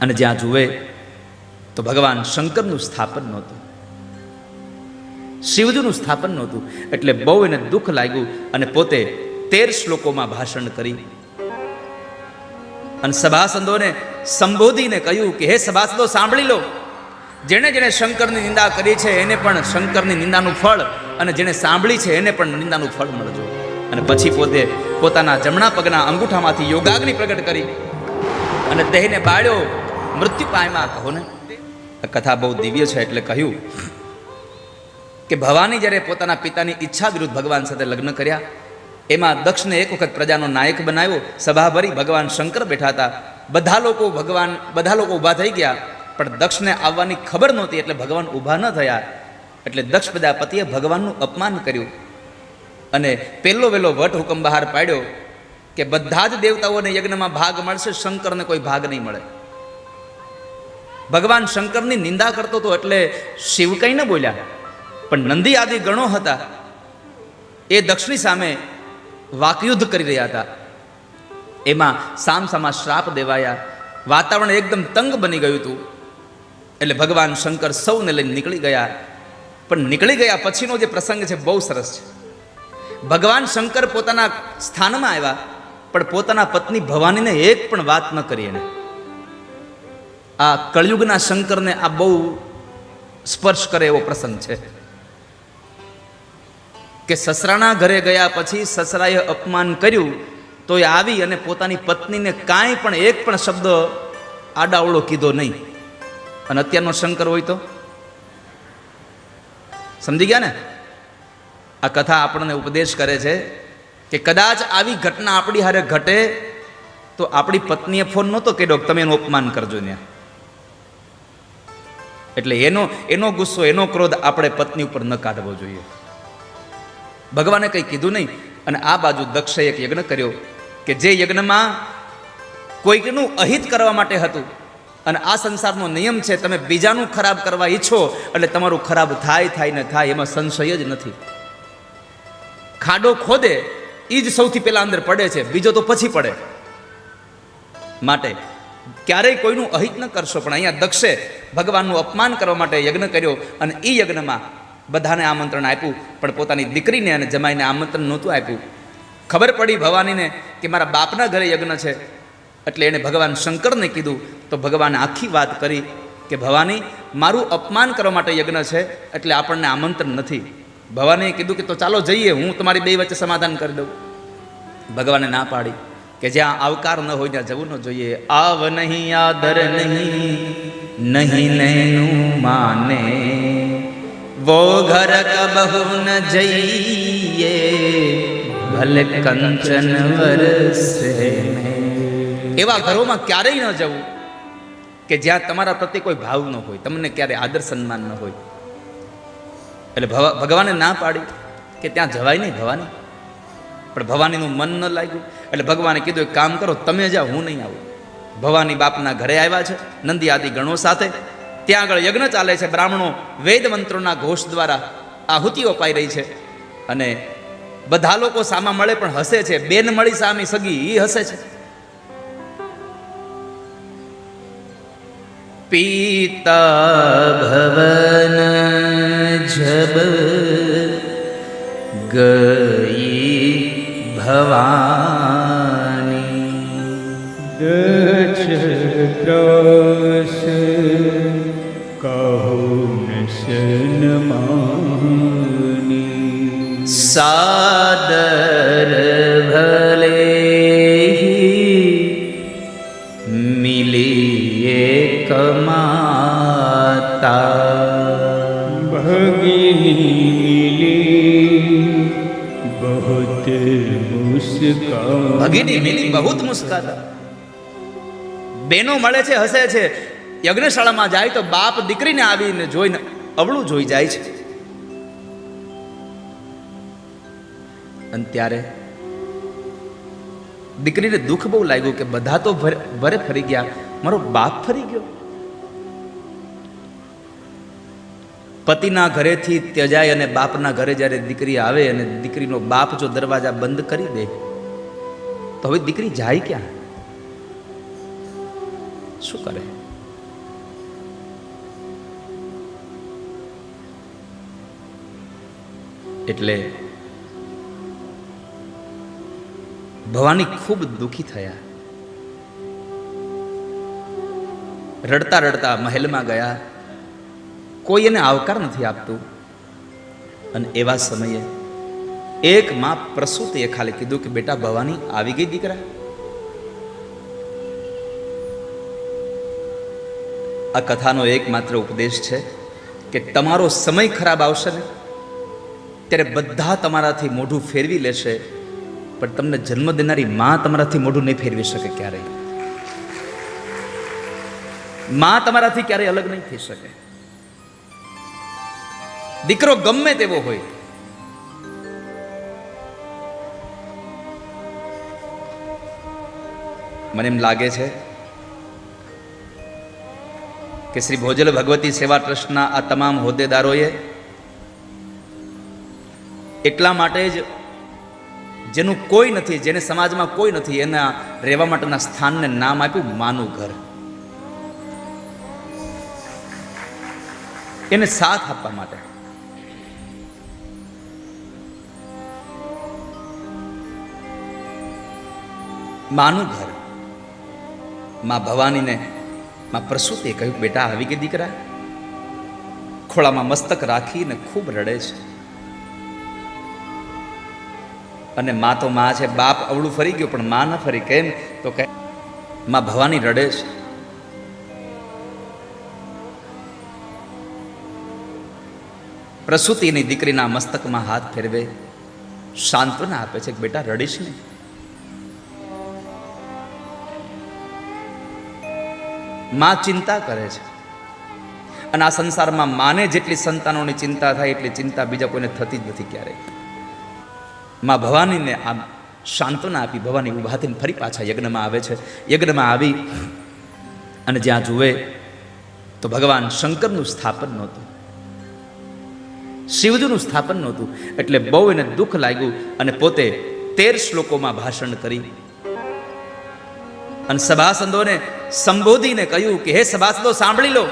અને જ્યાં જુએ તો ભગવાન શંકરનું સ્થાપન નહોતું. શિવજીનું સ્થાપન નહોતું. એટલે બહુ એને દુઃખ લાગ્યું અને પોતે તેર શ્લોકોમાં ભાષણ કરી. અને સભાસંદોને સંબોધીને કહ્યું કે, હે સભાસદો, સાંભળી લો. જેણે જેણે શંકરની નિંદા કરી છે, એને પણ શંકરની નિંદાનું ફળ અને જેણે સાંભળી છે, એને પણ નિંદાનું ફળ મળજો. અને પછી પોતે પોતાના જમણા પગના અંગૂઠામાંથી યોગાગ્નિ પ્રગટ કરી અને દેહને બાળ્યો. મૃત્યુ પાયમાં કહો ને? કથા બહુ દિવ્ય છે એટલે કહ્યું કે ભવાની જ્યારે પોતાના પિતાની ઈચ્છા વિરુદ્ધ ભગવાન સાથે લગ્ન કર્યા, એમાં દક્ષને એક વખત પ્રજાનો નાયક બનાવ્યો સભા ભરી ભગવાન શંકર બેઠા હતા. બધા લોકો ભગવાન, બધા લોકો ઊભા થઈ ગયા, પણ દક્ષને આવવાની ખબર નહોતી એટલે ભગવાન ઊભા ન થયા. એટલે દક્ષ પ્રજાપતિએ ભગવાનનું અપમાન કર્યું અને પહેલો વહેલો વટ હુકમ બહાર પાડ્યો કે બધા જ દેવતાઓને યજ્ઞમાં ભાગ મળશે, શંકરને કોઈ ભાગ નહીં મળે. ભગવાન શંકરની નિંદા કરતો હતો એટલે શિવ કંઈ ન બોલ્યા. પણ નંદી આદિ ગણો હતા. એ દક્ષની સામે વાકયુદ્ધ કરી રહ્યા હતા. એમાં સામસામા શ્રાપ દેવાયા. વાતાવરણ એકદમ તંગ બની ગયું હતું. એટલે ભગવાન શંકર સૌને લઈને નીકળી ગયા. પણ નીકળી ગયા પછીનો જે પ્રસંગ છે બહુ સરસ છે. ભગવાન શંકર પોતાના સ્થાનમાં આવ્યા, પણ પોતાના પત્ની ભવાનીને એક પણ વાત ન કરી એને. આ કળયુગના શંકરને આ બહુ સ્પર્શ કરે એવો પ્રસંગ છે. કે સસરાના ઘરે ગયા પછી સસરાએ અપમાન કર્યું તો એ આવી અને પોતાની પત્નીને કાંઈ પણ એક પણ શબ્દ આડાવળો કીધો નહીં. અને અત્યારનો શંકર હોય તો? સમજી ગયા ને? આ કથા આપણને ઉપદેશ કરે છે કે કદાચ આવી ઘટના આપણી હારે ઘટે, તો આપણી પત્નીએ ફોન નહોતો કર્યો તમે એનું અપમાન કરજો ત્યાં એટલે એનો એનો ગુસ્સો, એનો ક્રોધ આપણે પત્ની ઉપર ન કાઢવો જોઈએ. ભગવાને કંઈ કીધું નહીં, અને આ બાજુ દક્ષે એક યજ્ઞ કર્યો કે જે યજ્ઞમાં કોઈકનું અહિત કરવા માટે હતું, અને આ સંસારનો નિયમ છે, તમે બીજાનું ખરાબ કરવા ઈચ્છો, એટલે તમારું ખરાબ થાય થાય ને થાય, એમાં સંશય જ નથી. ખાડો ખોદે એ જ સૌથી પહેલા અંદર પડે છે, બીજો તો પછી પડે. માટે ક્યારેય કોઈનું અહિત ન કરશો, પણ અહીંયા દક્ષે ભગવાનનું અપમાન કરવા માટે યજ્ઞ કર્યો અને એ યજ્ઞમાં બધાને આમંત્રણ આપ્યું, પણ પોતાની દીકરીને અને જમાઈને આમંત્રણ નહોતું આપ્યું. ખબર પડી ભવાનીને કે મારા બાપના ઘરે યજ્ઞ છે, એટલે એણે ભગવાન શંકરને કીધું, તો ભગવાને આખી વાત કરી કે ભવાની, મારું અપમાન કરવા માટે યજ્ઞ છે, એટલે આપણને આમંત્રણ નથી. ભવાનીએ કીધું કે તો ચાલો જઈએ, હું તમારી બે વચ્ચે સમાધાન કરી દઉં. ભગવાને ના પાડી. કે જ્યાં આવકાર ન હોય, ત્યાં જવું ન જોઈએ. આવ નહીં, આદર નહીં નહીં નૈનું માને. વો ઘર કબહુ ન જઈએ, ભલે કંચન વરસે એવા ઘરોમાં ક્યારેય ન જવું કે જ્યાં તમારા પ્રત્યે કોઈ ભાવ ન હોય, તમને ક્યારે આદર સન્માન ન હોય. એટલે ભગવાને ના પાડી કે ત્યાં જવાય નહીં, ભવાની. પણ ભવાનીનું મન ન લાગ્યું. એટલે ભગવાને કીધું, એક કામ કરો, તમે જાઓ, હું નહીં આવું. ભવાની બાપના ઘરે આવ્યા છે નંદી આદિ ગણો સાથે. ત્યાં આગળ યજ્ઞ ચાલે છે, બ્રાહ્મણો વેદ મંત્રોના ઘોષ દ્વારા આહુતિઓ પાઈ રહી છે. અને બધા લોકો સામા મળે પણ હસે છે, બેન મળી સામી સગી એ હસે છે. પીતા ભવન જબ ગઈ ભવાની દક્ષ કહું સન્માની સાદર ભલે મિલીએ કમાતા બહુત મુસ્કાન. ભગીની મિલી બહુત મુસ્કાતા. બેનો મળે છે, હસે છે. યજ્ઞશાળામાં જાય તો બાપ દીકરીને આવીને જોઈને અવળું જોઈ જાય છે. અને ત્યારે દીકરીને દુઃખ બહુ લાગ્યું કે બધા તો ભરે ફરી ગયા. મારો બાપ ફરી ગયો. પતિના ઘરેથી ત્યજાય અને બાપના ઘરે જ્યારે દીકરી આવે અને દીકરીનો બાપ જો દરવાજા બંધ કરી દે, તો હવે દીકરી જાય ક્યાં? શું કરે? એટલે ભવાની ખૂબ દુઃખી થયા. રડતા રડતા મહેલમાં ગયા. કોઈ એને આવકાર નથી આપતું. અને એવા સમયે એક માં પ્રસૂતિએ ખાલી કીધું કે, બેટા, ભવાની આવી ગઈ દીકરા. આ કથાનો એકમાત્ર ઉપદેશ છે કે તમારો સમય ખરાબ આવશે ને, ત્યારે બધા તમારાથી મોઢું ફેરવી લેશે, પણ તમને જન્મ દેનારી માં તમારાથી મોઢું નહીં ફેરવી શકે ક્યારેય. માં તમારાથી ક્યારેય અલગ નહીં થઈ શકે. દીકરો ગમે તેવો હોય. મને એમ લાગે છે કે શ્રી ભોજલ ભગવતી સેવા ટ્રસ્ટના આ તમામ હોદ્દેદારોએ એટલા માટે જ જેનું કોઈ નથી, જેને સમાજમાં કોઈ નથી, એના રહેવા માટેના સ્થાનને નામ આપ્યું માનું ઘર. એને સાથ આપવા માટે. માનું ઘર. માં ભવાનીને માં પ્રસૂતિએ કહ્યું, બેટા, આવી ગઈ દીકરા? ખોળામાં મસ્તક રાખીને ખૂબ રડે છે. અને મા તો મા છે, બાપ અવળું ફરી ગયો, પણ મા ન ફરી. કેમ? તો કે માં ભવાની રડે છે. પ્રસૂતિની દીકરીના મસ્તકમાં હાથ ફેરવે, સાંત્વના આપે છે કે, બેટા, રડીશ નહીં. માં ચિંતા કરે છે. અને આ સંસારમાં માને જેટલી સંતાનોની ચિંતા થાય એટલી ચિંતા બીજા કોઈને થતી જ નથી ક્યારેય. માં ભવાનીને આમ સાંત્વના આપી, ભવાની ઊભા થઈને ફરી પાછા યજ્ઞમાં આવે છે. યજ્ઞમાં આવી અને જ્યાં જુએ તો ભગવાન શંકરનું સ્થાપન નહોતું. શિવજીનું સ્થાપન નહોતું. એટલે બહુ એને દુઃખ લાગ્યું અને પોતે તેર શ્લોકોમાં ભાષણ કરી અને સભાસંદોને સંબોધીને કહ્યું કે, હે સભાસદો, સાંભળી લો.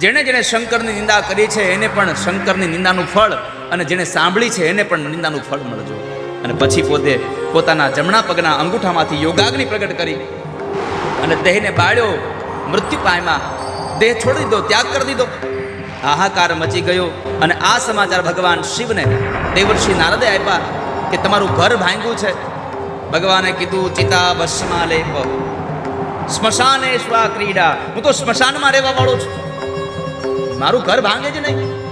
જેણે જેણે શંકરની નિંદા કરી છે, એને પણ શંકરની નિંદાનું ફળ અને જેણે સાંભળી છે, એને પણ નિંદાનું ફળ મળજો. અને પછી પોતે પોતાના જમણા પગના અંગૂઠામાંથી યોગાગ્નિ પ્રગટ કરી અને દેહને બાળ્યો. મૃત્યુ પાયમાં દેહ છોડી દીધો, ત્યાગ કરી દીધો. હાહાકાર મચી ગયો અને આ સમાચાર ભગવાન શિવને દેવર્ષિ નારદે આપ્યા કે, તમારું ઘર ભાંગ્યું છે. ભગવાને કીધું, ચિતા ભસ્મા લેપ. સ્મશાને સ્વા ક્રીડા. હું તો સ્મશાનમાં રહેવા વાળો છું. મારું ઘર ભાંગે જ નહીં.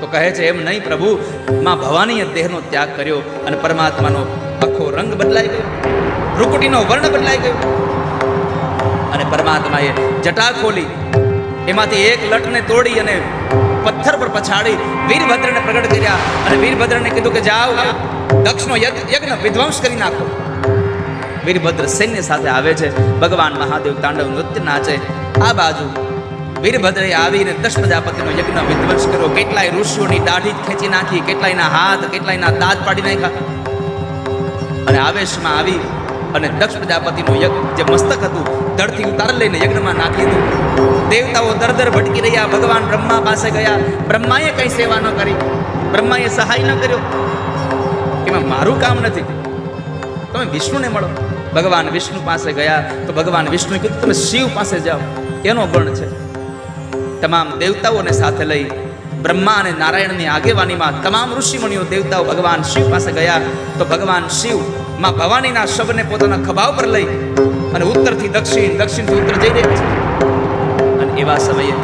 તો કહે છે, એમ નહીં પ્રભુ, માં ભવાનીએ દેહનો ત્યાગ કર્યો અને પરમાત્માનો આખો રંગ બદલાઈ ગયો. રૂકુટીનો વર્ણ બદલાઈ ગયો. અને પરમાત્માએ જટા ખોલી. એમાંથી એક લટને તોડી અને પથ્થર પર પછાડી વીરભદ્રને પ્રગટ કર્યા અને વીરભદ્રને કીધું કે, જાઓ, દક્ષનો યજ્ઞ વિધ્વંસ કરી નાખો. વીરભદ્ર સૈન્ય સાથે આવે છે. ભગવાન મહાદેવ તાંડવ નૃત્ય નાચે. આ બાજુ વીરભદ્રે આવીને દશ પ્રજાપતિનો યજ્ઞ વિધ્વંસ કર્યો. કેટલાય ઋષિઓની દાઢી ખેંચી નાખી, કેટલાયના હાથ, કેટલાયના દાંત પાડી નાખ્યા. અને આવેશમાં આવી અને દક્ષ પ્રજાપતિનું યજ્ઞ, જે મસ્તક હતું ધડથી ઉતાર લઈને યજ્ઞમાં નાખી દીધું. દેવતાઓ દર દર ભટકી રહ્યા. ભગવાન બ્રહ્મા પાસે ગયા. બ્રહ્માએ કઈ સેવા ન કરી. બ્રહ્માએ સહાય ન કર્યો. એમાં મારું કામ નથી. તમે વિષ્ણુને મળો. ભગવાન વિષ્ણુ પાસે ગયા તો ભગવાન વિષ્ણુએ કીધું, તમે શિવ પાસે જાઓ. એનો ગણ છે. તમામ દેવતાઓને સાથે લઈ બ્રહ્મા અને નારાયણની આગેવાનીમાં તમામ ઋષિમુનિઓ દેવતાઓ ભગવાન શિવ પાસે ગયા તો ભગવાન શિવમાં ભવાનીના શબને પોતાના ખભા ઉપર લઈ અને ઉત્તરથી દક્ષિણ, દક્ષિણથી ઉત્તર જઈ રહ્યા છે. અને એવા સમયે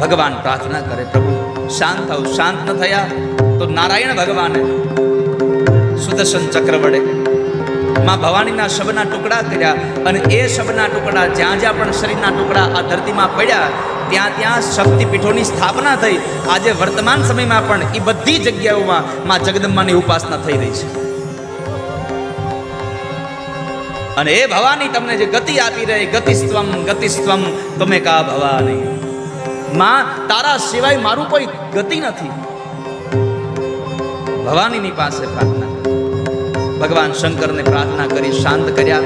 ભગવાન પ્રાર્થના કરે, પ્રભુ, શાંત થાવ, શાંત ન થયા તો નારાયણ ભગવાને સુદર્શન ચક્ર વડે. માં ભવાનીના શબના ટુકડા કર્યા અને એ શબના ટુકડા જ્યાં જ્યાં પણ શરીરના ટુકડા આ ધરતીમાં પડ્યા, ત્યાં ત્યાં શક્તિપીઠોની સ્થાપના થઈ. આજે વર્તમાન સમયમાં પણ એ બધી જગ્યાઓમાં માં જગદંબાની ઉપાસના થઈ રહી છે. અને એ ભવાની તમને જે ગતિ આપી રહી, ગતિસ્ત્વમ ગતિસ્ત્વમ, તમે કા ભવાની? માં, તારા સિવાય મારું કોઈ ગતિ નથી. ભવાનીની પાસે પ્રાર્થના. ભગવાન શંકરને પ્રાર્થના કરી શાંત કર્યા.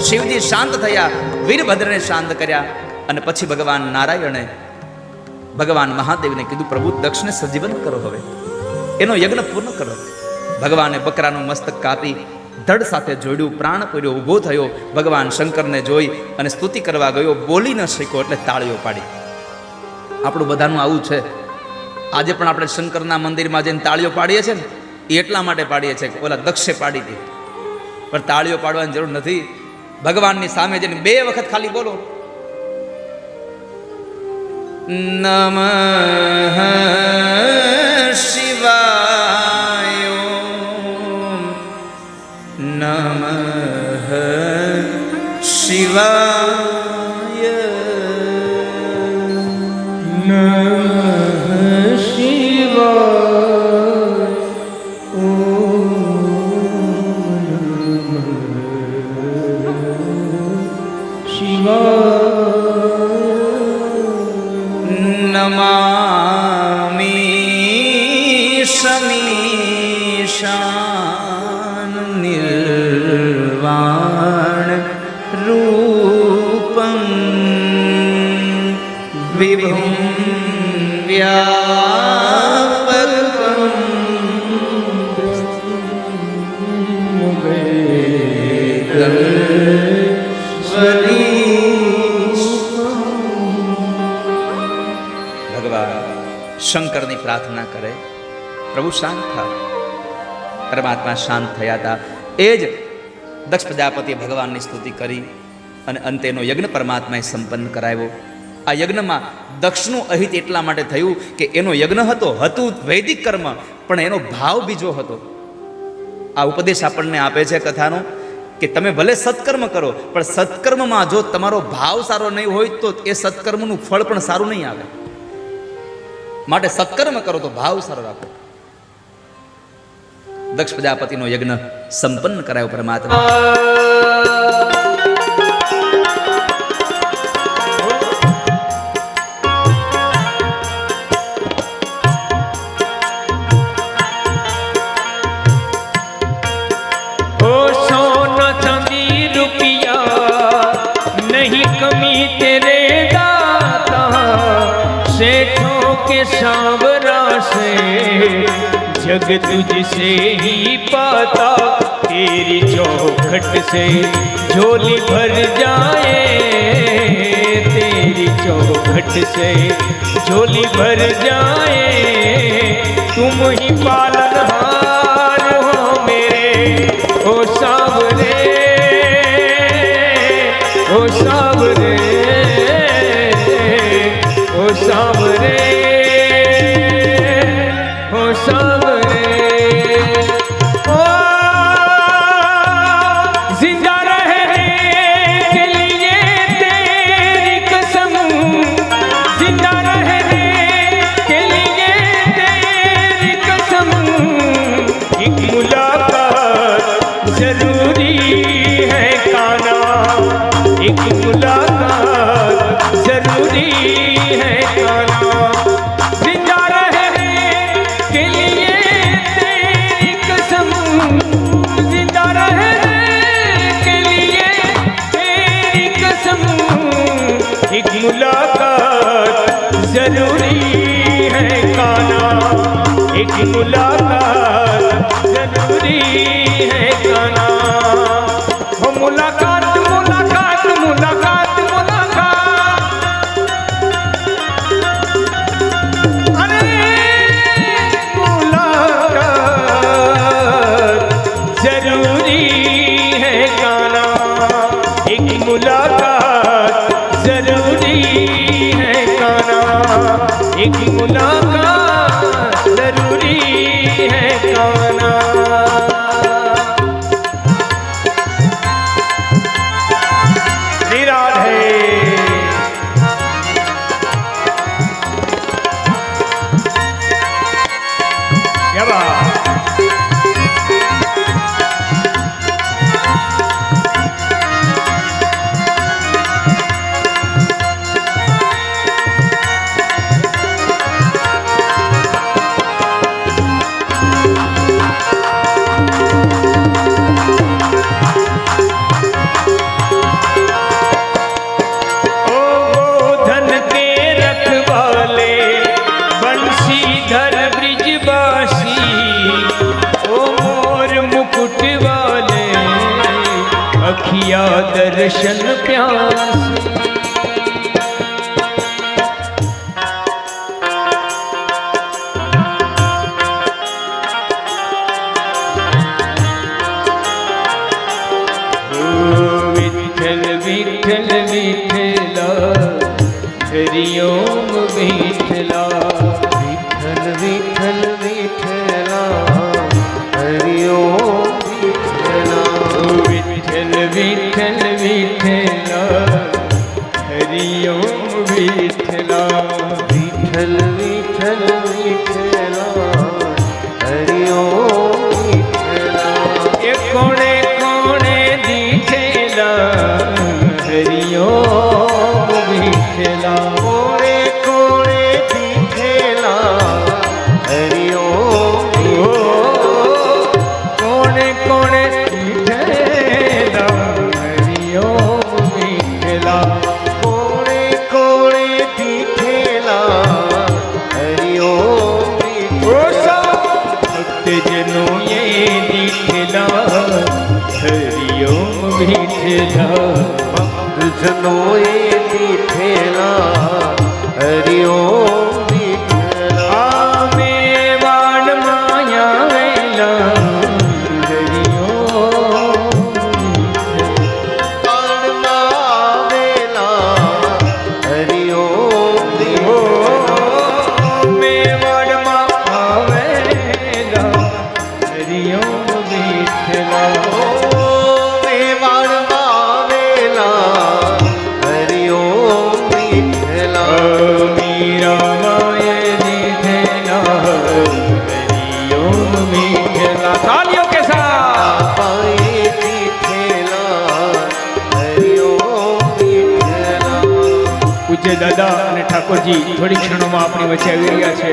શિવજી શાંત થયા, વીરભદ્રને શાંત કર્યા અને પછી ભગવાન નારાયણે ભગવાન મહાદેવને કીધું, પ્રભુ, દક્ષને સજીવન કરો હવે. એનો યજ્ઞ પૂર્ણ કરો. ભગવાને બકરાનું મસ્તક કાપી, ધડ સાથે જોડ્યું, પ્રાણ પૂર્યો, ઊભો થયો. ભગવાન શંકરને જોઈ અને સ્તુતિ કરવા ગયો, બોલી ન શક્યો એટલે તાળીઓ પાડી. આપણું બધાનું આવું છે. આજે પણ આપણે શંકરના મંદિરમાં જઈને તાળીઓ પાડીએ છીએ ને? એ એટલા માટે પાડીએ છીએ કે ઓલા દક્ષે પાડી દીધી પણ તાળીઓ પાડવાની જરૂર નથી. ભગવાનની સામે જઈને બે વખત ખાલી બોલો. નમઃ શંકરની પ્રાર્થના કરે. પ્રભુ શાંત થા પરમાત્મા શાંત થયા હતા એ જ દક્ષ પ્રજાપતિએ ભગવાનની સ્તુતિ કરી અને અંતેનો યજ્ઞ પરમાત્માએ સંપન્ન કરાવ્યો. આ યજ્ઞમાં દક્ષનું અહિત એટલા માટે થયું કે એનો યજ્ઞ હતો, હતું વૈદિક કર્મ, પણ એનો ભાવ બીજો હતો. આ ઉપદેશ આપણને આપે છે કથાનો કે તમે ભલે સત્કર્મ કરો, પણ સત્કર્મમાં જો તમારો ભાવ સારો નહીં હોય તો એ સત્કર્મનું ફળ પણ સારું નહીં આવે. માટે સત્કર્મ કરો તો ભાવ સારો રાખો. દક્ષ પ્રજાપતિનો યજ્ઞ સંપન્ન કરાયો પરમાત્મા. जग तुझसे ही पाता, तेरी चौखट से झोली भर जाए। तेरी चौखट से झोली भर जाए। तुम ही पालनहार हो मेरे ओ सावरे ओ सावरे ओ सावरे। जरूरी है काना एक मुलाकात जरूरी है काना जिंदा रहने के लिए तेरी कसम जिंदा रहने के लिए तेरी कसम एक मुलाकात जरूरी है काना एक मुलाकात दर्शन प्यास দিও বিথ ભક્તજનો એ દીઠલા હરિ ઓમ વિઠલા ભક્તજનો એ દીઠ દાદા અને ઠાકોરજી થોડી ક્ષણોમાં આપણી વચ્ચે આવી રહ્યા છે.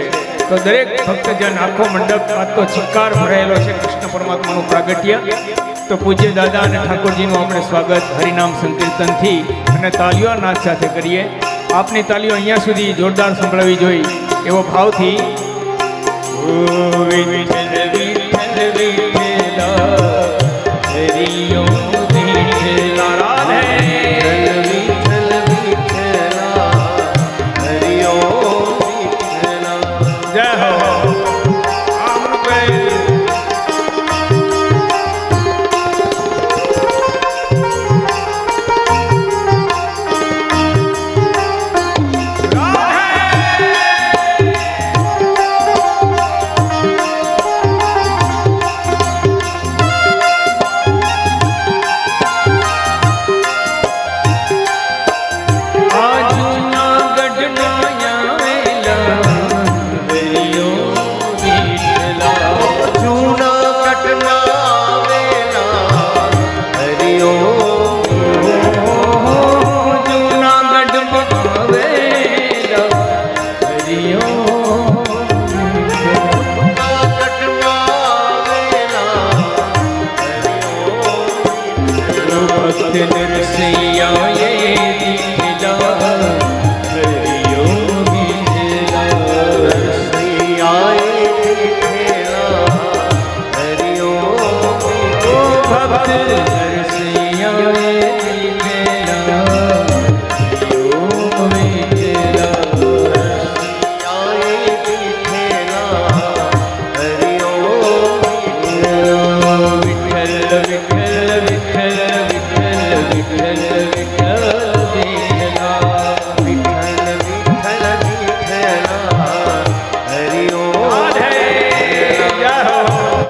તો દરેક ભક્તજન આખો મંડપ આખો ચિક્કાર ભરાયેલો છે કૃષ્ણ પરમાત્માનું પ્રાગટ્ય. તો પૂજ્ય દાદા અને ઠાકોરજીનું આપણે સ્વાગત હરિનામ સંકીર્તનથી અને તાલીઓ નાદ સાથે કરીએ. આપની તાલીઓ અહીંયા સુધી જોરદાર સંભળાવી જોઈએ એવો ભાવથી